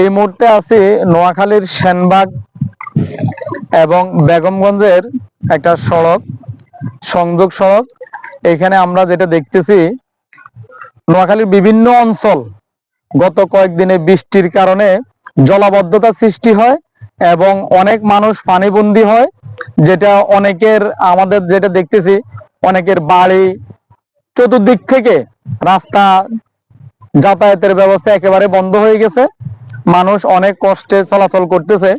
এই মুহূর্তে আছি নোয়াখালীর সেনবাগ এবং বেগমগঞ্জের একটা সড়ক, সংযোগ সড়ক। এখানে আমরা যেটা দেখতেছি, নোয়াখালীর বিভিন্ন অঞ্চল গত কয়েকদিনে বৃষ্টির কারণে জলাবদ্ধতা সৃষ্টি হয় এবং অনেক মানুষ পানিবন্দী হয়, যেটা অনেকের, আমাদের যেটা দেখতেছি, অনেকের বাড়ি চতুর্দিক থেকে রাস্তা যাতায়াতের ব্যবস্থা একেবারে বন্ধ হয়ে গেছে। মানুষ অনেক কষ্টে চলাচল করতেছে।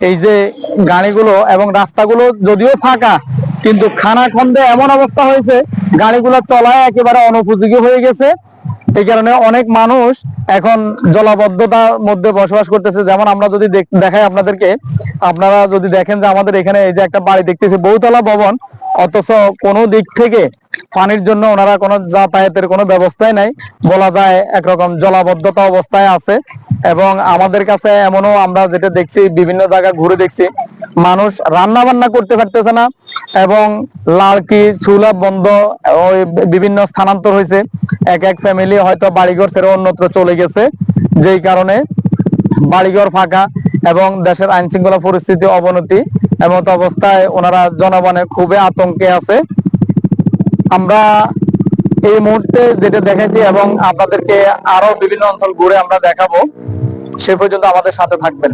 এই যে গাড়িগুলো এবং রাস্তাগুলো যদিও ফাঁকা, কিন্তু খানা খন্দে এমন অবস্থা হয়েছে, গাড়িগুলো চলায় একেবারে অনুপযোগী হয়ে গেছে। এই কারণে অনেক মানুষ এখন জলাবদ্ধতার মধ্যে বসবাস করতেছে। যেমন আমরা যদি দেখ- দেখাই আপনাদেরকে, আপনারা যদি দেখেন যে আমাদের এখানে এই যে একটা বাড়ি দেখতেছি, বহুতলা ভবন, অথচ কোনো দিক থেকে পানির জন্য ওনারা কোনো যাতায়াতের কোনো ব্যবস্থাই নাই। বলা যায় একরকম জলাবদ্ধতা অবস্থায় আছে। এবং আমাদের কাছে এমনও আমরা যেটা দেখছি, বিভিন্ন জায়গা ঘুরে দেখছি, মানুষ রান্না বান্না করতে পারতেছে না এবং লাড়কি চুলা বন্ধ, ওই বিভিন্ন স্থানান্তর হয়েছে। এক এক ফ্যামিলি হয়তো বাড়িঘর ছেড়ে অন্যত্র চলে গেছে, যেই কারণে বাড়িঘর ফাঁকা এবং দেশের আইন শৃঙ্খলা পরিস্থিতি অবনতি এমত অবস্থায় ওনারা জনগণে খুবই আতঙ্কে আছে। আমরা এই মুহূর্তে যেটা দেখেছি এবং আপনাদেরকে আরও বিভিন্ন অঞ্চল ঘুরে আমরা দেখাবো। সে পর্যন্ত আমাদের সাথে থাকবেন।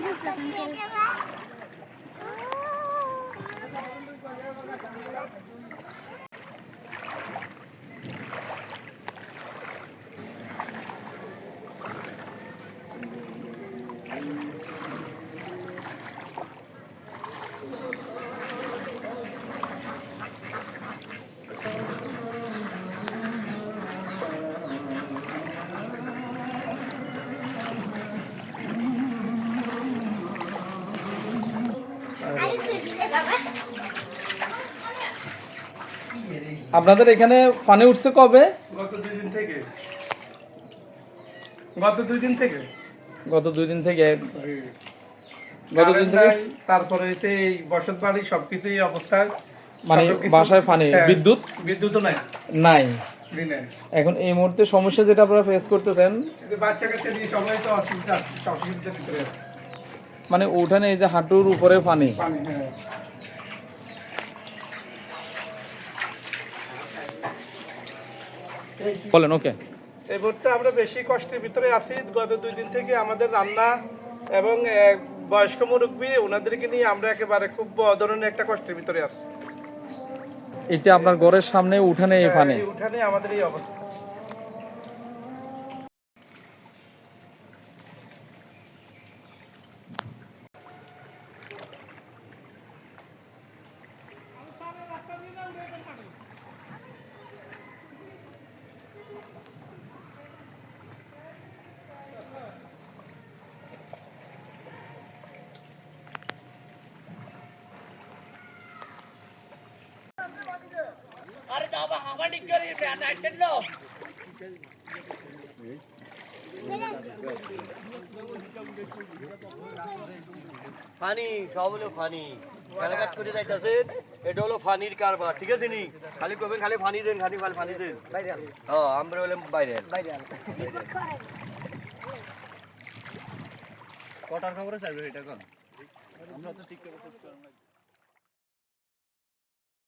Thank you. আপনাদের এখানে পানি উঠছে কবে? গত দুই দিন থেকে। গত দুই দিন থেকে। গত দুই দিন থেকে। গত দিন থেকে? তারপরে হচ্ছে এই বসত বাড়ি সবকিছুই অবস্থায় মানে বাসায় পানি, হ্যাঁ, বিদ্যুৎ? বিদ্যুৎও নাই। নাই। এখন এই মুহূর্তে সমস্যা যেটা আপনারা ফেস করতেছেন বাচ্চা কাচ্চা দিয়ে সবাই তো অসুবিধা অসুবিধার ভিতরে। মানে উঠানে এই যে হাঁটুর উপরে পানি পানি হ্যাঁ বলেন ওকে এই মুহূর্তে আমরা বেশি কষ্টের ভিতরে আছি। গত দুই দিন থেকে আমাদের রান্না এবং বয়স্ক মুরব্বী ওনাদেরকে নিয়ে আমরা একেবারে খুব বড় ধরনের একটা কষ্টের ভিতরে আছি। এটা আপনার ঘরের সামনে উঠানে এখানে এই উঠানে আমাদের এই অবস্থা। ফানি সব হলো ফানি। খেলাঘাট করে যাইতেছেন এটা হলো ফানির কারবার ঠিক আছে নি? খালি কবেন খালি ফানি দেন খালি খালি ফানি দেন। হ্যাঁ আমরা হলাম বাইরে কটার খবরে চাইবে এটা কোন? আমরা তো টিকটকে পোস্ট করলাম